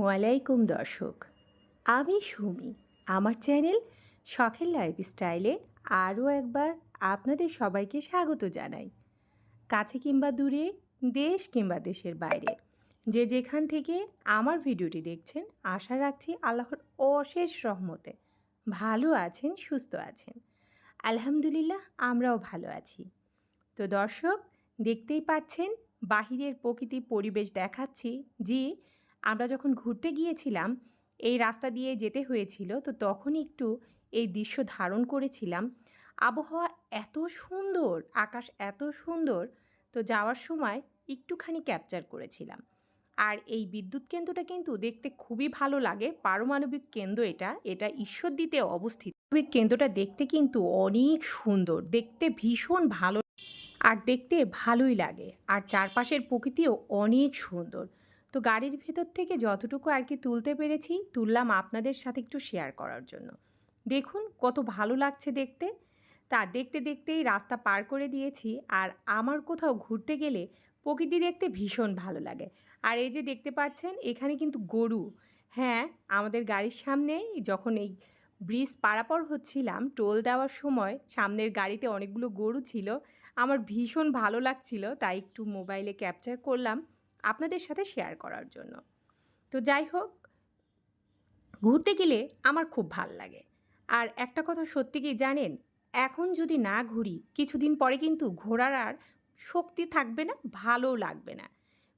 আসসালামু আলাইকুম দর্শক। আমি সুমি। আমার চ্যানেল শখের লাইফস্টাইলে আরও একবার আপনাদের সবাইকে স্বাগত জানাই। কাছে কিংবা দূরে, দেশ কিংবা দেশের বাইরে। যে যেখান থেকে আমার ভিডিওটি দেখছেন, আশা রাখছি আল্লাহর অশেষ রহমতে ভালো আছেন, সুস্থ আছেন। আলহামদুলিল্লাহ, আমরাও ভালো আছি। তো দর্শক, দেখতেই পাচ্ছেন, বাহিরের প্রকৃতি পরিবেশ দেখাচ্ছি যে আমরা যখন ঘুরতে গিয়েছিলাম, এই রাস্তা দিয়ে যেতে হয়েছিল, তো তখন একটু এই দৃশ্য ধারণ করেছিলাম। আবহাওয়া এত সুন্দর, আকাশ এত সুন্দর, তো যাওয়ার সময় একটুখানি ক্যাপচার করেছিলাম। আর এই বিদ্যুৎ কেন্দ্রটা কিন্তু দেখতে খুবই ভালো লাগে, পারমাণবিক কেন্দ্র এটা এটা ঈশ্বরদীতে অবস্থিত। কেন্দ্রটা দেখতে কিন্তু অনেক সুন্দর, দেখতে ভীষণ ভালো, আর দেখতে ভালোই লাগে। আর চারপাশের প্রকৃতিও অনেক সুন্দর। তো গাড়ির ভেতর থেকে যতটুকু আর কি তুলতে পেরেছি, তুললাম আপনাদের সাথে একটু শেয়ার করার জন্য। দেখুন কত ভালো লাগছে দেখতে। তা দেখতে দেখতেই রাস্তা পার করে দিয়েছি আর আমার কোথাও ঘুরতে গেলে প্রকৃতি দেখতে ভীষণ ভালো লাগে। আর এই যে দেখতে পাচ্ছেন, এখানে কিন্তু গরু। হ্যাঁ আমাদের গাড়ির সামনে যখন এই ব্রিজ পারাপার হচ্ছিলাম টোল দেওয়ার সময় সামনের গাড়িতে অনেকগুলো গরু ছিল। আমার ভীষণ ভালো লাগছিল, তাই একটু মোবাইলে ক্যাপচার করলাম। আপনাদের সাথে শেয়ার করার জন্য। তো যাই হোক, ঘুরতে গেলে আমার খুব ভালো লাগে। আর একটা কথা সত্যি কি জানেন, এখন যদি না ঘুরি, কিছুদিন পরে কিন্তু ঘোরার আর শক্তি থাকবে না ভালোও লাগবে না।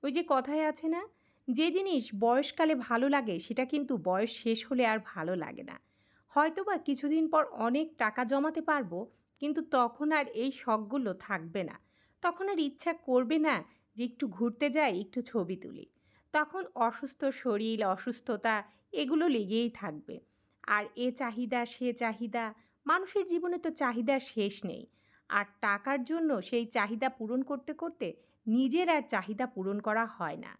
ওই যে কথায় আছে না, যে জিনিস বয়সকালে ভালো লাগে, সেটা কিন্তু বয়স শেষ হলে আর ভালো লাগে না। হয়তো বা কিছুদিন পর অনেক টাকা জমাতে পারব, কিন্তু তখন আর এই শখগুলো থাকবে না। তখন আর ইচ্ছা করবে না যে একটু ঘুরতে যাই, একটু ছবি তুলি। তখন অসুস্থ শরীর, অসুস্থতা এগুলো লেগেই থাকবে। আর এ চাহিদা, সে চাহিদা, মানুষের জীবনে তো চাহিদার শেষ নেই। আর টাকার জন্য সেই চাহিদা পূরণ করতে করতে নিজের আর চাহিদা পূরণ করা হয় না।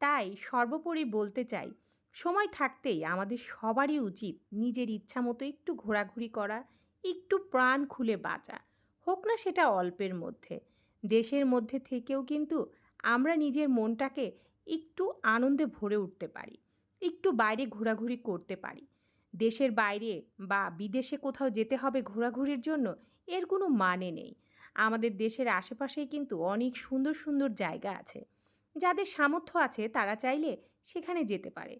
তাই সর্বোপরি বলতে চাই, সময় থাকতেই আমাদের সবারই উচিত নিজের ইচ্ছা মতো একটু ঘোরাঘুরি করা, একটু প্রাণ খুলে বাঁচা। হোক না সেটা অল্পের মধ্যে। দেশের মধ্যে থেকেও কিন্তু আমরা নিজের মনটাকে একটু আনন্দে ভরে উঠতে পারি, একটু বাইরে ঘোরাঘুরি করতে পারি। দেশের বাইরে বা বিদেশে কোথাও যেতে হবে ঘোরাঘুরির জন্য এর কোনো মানে নেই। আমাদের দেশের আশেপাশেই কিন্তু অনেক সুন্দর সুন্দর জায়গা আছে। যাদের সামর্থ্য আছে তারা চাইলে সেখানে যেতে পারে।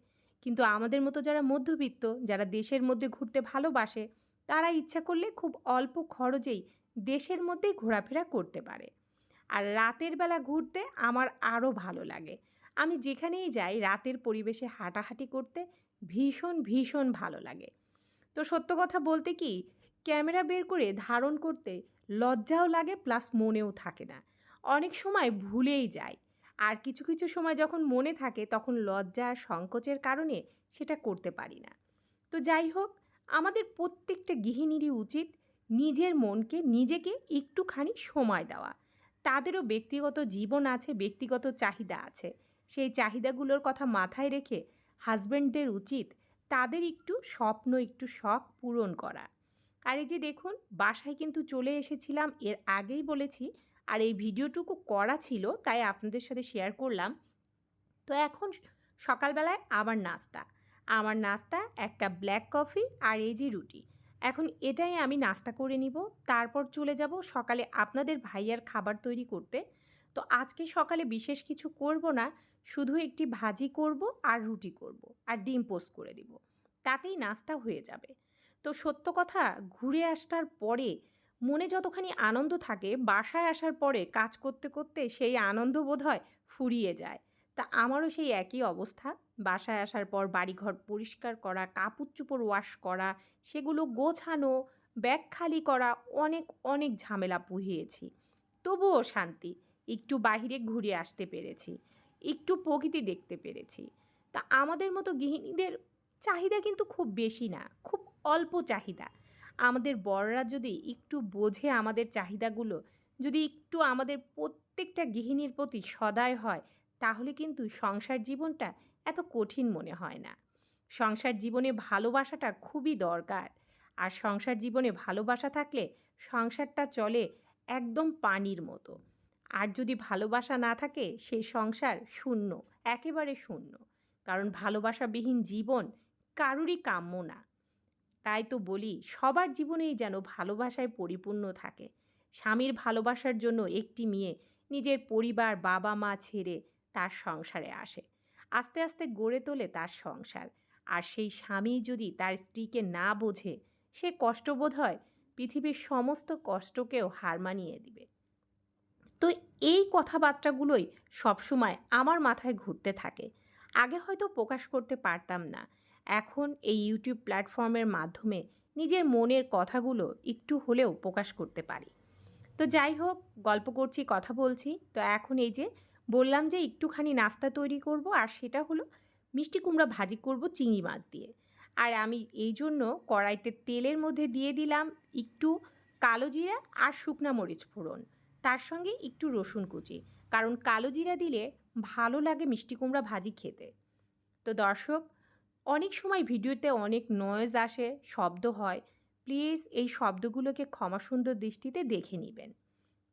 কিন্তু আমাদের মতো যারা মধ্যবিত্ত, যারা দেশের মধ্যে ঘুরতে ভালোবাসে, তারা ইচ্ছা করলে খুব অল্প খরচেই দেশের মধ্যেই ঘোরাফেরা করতে পারে। আর রাতের বেলা ঘুরতে আমার আরও ভালো লাগে। আমি যেখানেই যাই রাতের পরিবেশে হাঁটাহাঁটি করতে ভীষণ ভীষণ ভালো লাগে। তো সত্য কথা বলতে কি, ক্যামেরা বের করে ধারণ করতে লজ্জাও লাগে প্লাস মনেও থাকে না। অনেক সময় ভুলেই যায় আর কিছু কিছু সময় যখন মনে থাকে তখন লজ্জা আর সংকোচের কারণে সেটা করতে পারি না। তো যাই হোক, আমাদের প্রত্যেকটা গৃহিণীরই উচিত নিজের মনকে, নিজেকে একটুখানি সময় দেওয়া। তাদেরও ব্যক্তিগত জীবন আছে, ব্যক্তিগত চাহিদা আছে। সেই চাহিদাগুলোর কথা মাথায় রেখে হাজব্যান্ডদের উচিত তাদের একটু স্বপ্ন, একটু শখ পূরণ করা। আর এই যে দেখুন, বাসায় কিন্তু চলে এসেছিলাম, এর আগেই বলেছি, আর এই ভিডিওটুকু করা ছিল, তাই আপনাদের সাথে শেয়ার করলাম। তো এখন সকালবেলায় আবার নাস্তা। আমার নাস্তা, এক কাপ ব্ল্যাক কফি আর এই যে রুটি। এখন এটাই আমি নাস্তা করে নিব। তারপর চলে যাব সকালে আপনাদের ভাইয়ার খাবার তৈরি করতে। তো আজকে সকালে বিশেষ কিছু করব না, শুধু একটি ভাজি করব আর রুটি করব আর ডিম পোস্ট করে দিব। তাতেই নাস্তা হয়ে যাবে। তো সত্য কথা, ঘুরে আসার পরে মনে যতখানি আনন্দ থাকে, বাসায় আসার পরে কাজ করতে করতে সেই আনন্দ বোধ হয় ফুরিয়ে যায়। তা আমারও সেই একই অবস্থা। বাসায় আসার পর বাড়িঘর পরিষ্কার করা, কাপড় চুপড় ওয়াশ করা, সেগুলো গোছানো ব্যাগ খালি করা, অনেক অনেক ঝামেলা পুহিয়েছি। তবুও শান্তি, একটু বাহিরে ঘুরে আসতে পেরেছি, একটু প্রকৃতি দেখতে পেরেছি। তা আমাদের মতো গৃহিণীদের চাহিদা কিন্তু খুব বেশি না, খুব অল্প চাহিদা। আমাদের বড়রা যদি একটু বোঝে আমাদের চাহিদাগুলো, যদি একটু আমাদের প্রত্যেকটা গৃহিণীর প্রতি সদয় হয় তাহলে কিন্তু সংসার জীবনটা এত কঠিন মনে হয় না। সংসার জীবনে ভালোবাসাটা খুবই দরকার। আর সংসার জীবনে ভালোবাসা থাকলে সংসারটা চলে একদম পানির মতো। আর যদি ভালোবাসা না থাকে সেই সংসার শূন্য, একেবারে শূন্য। কারণ ভালোবাসাবিহীন জীবন কারুরই কাম্য না। তাই তো বলি, সবার জীবনেই যেন ভালোবাসায় পরিপূর্ণ থাকে। স্বামীর ভালোবাসার জন্য একটি মেয়ে নিজের পরিবার বাবা মা ছেড়ে তার সংসারে আসে। আস্তে আস্তে গড়ে তোলে তার সংসার। আর সেই স্বামী যদি তার স্ত্রীকে না বোঝে, সে কষ্টবোধ হয় পৃথিবীর সমস্ত কষ্টকেও হার মানিয়ে দিবে। তো এই কথাবার্তাগুলোই সবসময় আমার মাথায় ঘুরতে থাকে। আগে হয়তো প্রকাশ করতে পারতাম না। এখন এই ইউটিউব প্ল্যাটফর্মের মাধ্যমে নিজের মনের কথাগুলো একটু হলেও প্রকাশ করতে পারি। তো যাই হোক, গল্প করছি, কথা বলছি। তো এখন এই যে বললাম যে, একটুখানি নাস্তা তৈরি করব আর সেটা হলো মিষ্টি কুমড়া ভাজি করব চিংড়ি মাছ দিয়ে। আর আমি এই জন্য কড়াইতে তেলের মধ্যে দিয়ে দিলাম একটু কালো জিরা আর শুকনা মরিচ ফোড়ন। তার সঙ্গে একটু রসুন কুচি, কারণ কালো জিরা দিলে ভালো লাগে মিষ্টি কুমড়া ভাজি খেতে। তো দর্শক, অনেক সময় ভিডিওতে অনেক নয়েজ আসে, শব্দ হয়। প্লিজ এই শব্দগুলোকে ক্ষমা সুন্দর দৃষ্টিতে দেখে নেবেন।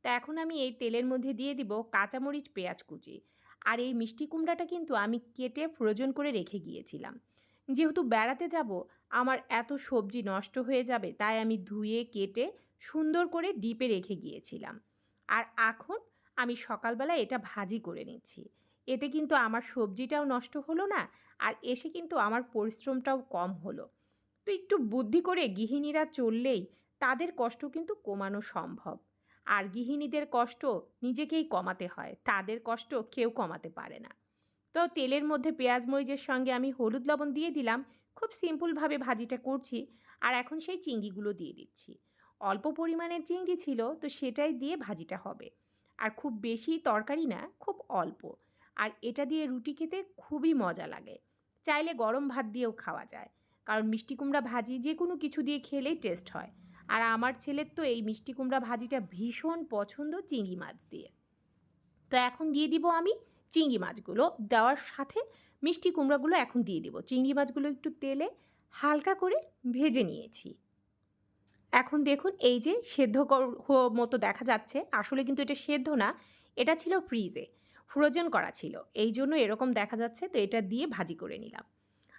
তা এখন আমি এই তেলের মধ্যে দিয়ে দিব কাঁচামরিচ, পেঁয়াজ কুচি। আর এই মিষ্টি কুমড়াটা কিন্তু আমি কেটে ফ্রোজন করে রেখে গিয়েছিলাম। যেহেতু বেড়াতে যাব, আমার এত সবজি নষ্ট হয়ে যাবে, তাই আমি ধুয়ে, কেটে, সুন্দর করে ডিপে রেখে গিয়েছিলাম। আর এখন আমি সকালবেলা এটা ভাজি করে নিচ্ছি। এতে কিন্তু আমার সবজিটাও নষ্ট হলো না, আর এসে কিন্তু আমার পরিশ্রমটাও কম হলো। তো একটু বুদ্ধি করে গৃহিণীরা চললেই তাদের কষ্ট কিন্তু কমানো সম্ভব। আর গৃহিণীদের কষ্ট নিজেকেই কমাতে হয়, তাদের কষ্ট কেউ কমাতে পারে না। তো তেলের মধ্যে পেঁয়াজ মরিচের সঙ্গে আমি হলুদ লবণ দিয়ে দিলাম, খুব সিম্পলভাবে ভাজিটা করছি আর এখন সেই চিংড়িগুলো দিয়ে দিচ্ছি। অল্প পরিমাণের চিংড়ি ছিল তো সেটাই দিয়ে ভাজিটা হবে। আর খুব বেশি তরকারি না, খুব অল্প। আর এটা দিয়ে রুটি খেতে খুবই মজা লাগে। চাইলে গরম ভাত দিয়েও খাওয়া যায়। কারণ মিষ্টি কুমড়া ভাজি যে কোনো কিছু দিয়ে খেলেই টেস্ট হয়। আর আমার ছেলের তো এই মিষ্টি কুমড়া ভাজিটা ভীষণ পছন্দ চিংড়ি মাছ দিয়ে। তো এখন দিয়ে দিব আমি চিংড়ি মাছগুলো। দেওয়ার সাথে মিষ্টি কুমড়াগুলো এখন দিয়ে দিব। চিংড়ি মাছগুলো একটু তেলে হালকা করে ভেজে নিয়েছি। এখন দেখুন এই যে সেদ্ধ মতো দেখা যাচ্ছে। আসলে কিন্তু এটা সেদ্ধ না, এটা ছিল ফ্রিজে। ফ্রোজেন করা ছিল। এই জন্য এরকম দেখা যাচ্ছে। তো এটা দিয়ে ভাজি করে নিলাম।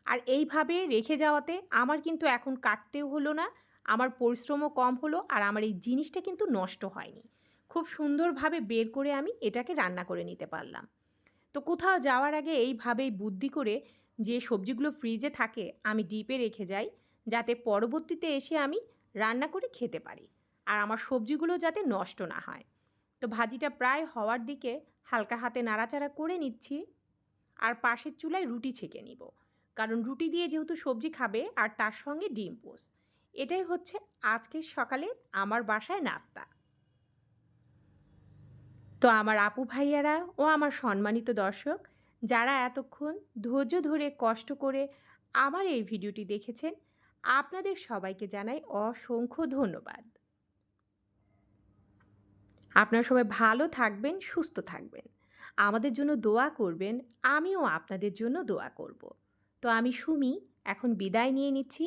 আর এইভাবে রেখে যাওয়াতে আমার কিন্তু এখন কাটতেও হলো না আমার পরিশ্রমও কম হলো আর আমার এই জিনিসটা কিন্তু নষ্ট হয়নি। খুব সুন্দরভাবে বের করে আমি এটাকে রান্না করে নিতে পারলাম। তো কোথাও যাওয়ার আগে এইভাবেই বুদ্ধি করে যে সবজিগুলো ফ্রিজে থাকে আমি ডিপে রেখে যাই, যাতে পরবর্তীতে এসে আমি রান্না করে খেতে পারি আর আমার সবজিগুলো যাতে নষ্ট না হয়। তো ভাজিটা প্রায় হওয়ার দিকে হালকা হাতে নাড়াচাড়া করে নিচ্ছি আর পাশের চুলায় রুটি ছেঁকে নিব। কারণ রুটি দিয়ে যেহেতু সবজি খাবে আর তার সঙ্গে ডিম পোস এটাই হচ্ছে আজকের সকালের আমার বাসায় নাস্তা। তো আমার আপু ভাইয়ারা ও আমার সম্মানিত দর্শক, যারা এতক্ষণ ধৈর্য ধরে, কষ্ট করে আমার এই ভিডিওটি দেখেছেন, আপনাদের সবাইকে জানাই অসংখ্য ধন্যবাদ। আপনারা সবাই ভালো থাকবেন, সুস্থ থাকবেন। আমাদের জন্য দোয়া করবেন, আমিও আপনাদের জন্য দোয়া করব। তো আমি সুমি, এখন বিদায় নিয়ে নিচ্ছি।